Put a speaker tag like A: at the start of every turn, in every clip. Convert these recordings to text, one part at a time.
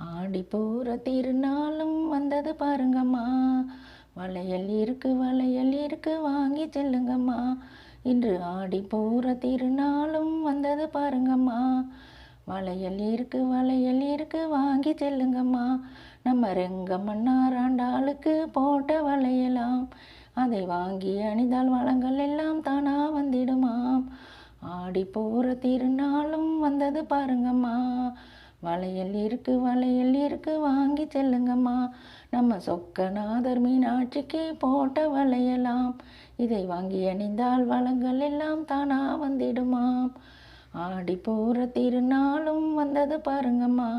A: ஆடி போகிற திருநாளும் வந்தது பாருங்கம்மா. வளையல் இருக்கு வளையல் இருக்கு வாங்கி செல்லுங்கம்மா. இன்று ஆடி போகிற திருநாளும் வந்தது பாருங்கம்மா. வளையல் இருக்கு வளையல் இருக்கு வாங்கி செல்லுங்கம்மா. நம்ம ரெங்கம்மன்னாராண்டாளுக்கு போட்ட வளையலாம். அதை வாங்கி அணிந்தால் வளங்கள் எல்லாம் தானா வந்திடுமாம். ஆடி போகிற திருநாளும் வந்தது பாருங்கம்மா. வளையல் இருக்கு வளையல் இருக்கு வாங்கி செல்லுங்கம்மா. நம்ம சொக்கநாதர் மீனாட்சிக்கு போட்ட வளையலாம். இதை வாங்கி அணிந்தால் வளங்கள் எல்லாம் தானா வந்திடுமாம். ஆடி போகிற திருநாளும் வந்தது பாருங்கம்மா.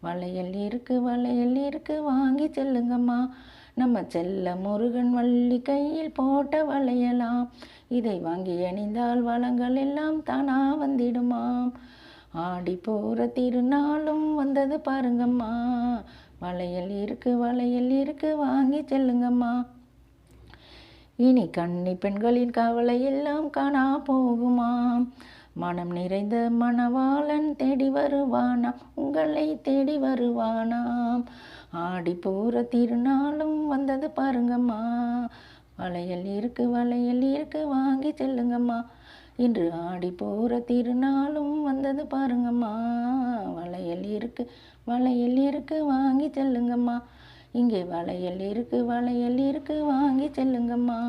A: வளையல் இருக்கு வளையல் இருக்கு வாங்கி செல்லுங்கம்மா. நம்ம செல்ல முருகன் வள்ளி கையில் போட்ட வளையலாம். இதை வாங்கி அணிந்தால் வளங்கள் எல்லாம் தானா வந்திடுமாம். ஆடி போகிற திருநாளும் வந்தது பாருங்கம்மா. வளையல் இருக்கு வளையல் இருக்கு வாங்கி செல்லுங்கம்மா. இனி கன்னி பெண்களின் கவலை எல்லாம் காணா போகுமாம் மனம் நிறைந்த மணவாளன் தேடி வருவானாம் உங்களை தேடி வருவானாம் ஆடி போகிற திருநாளும் வந்தது பாருங்கம்மா. வளையல் இருக்கு வளையல் இருக்கு வாங்கி செல்லுங்கம்மா. இன்று ஆடி போகிற திருநாளும் வந்தது பாருங்கம்மா. வளையல் இருக்கு வளையல் இருக்கு வாங்கி செல்லுங்கம்மா. இங்கே வளையல் இருக்கு வளையல் இருக்கு வாங்கி செல்லுங்கம்மா.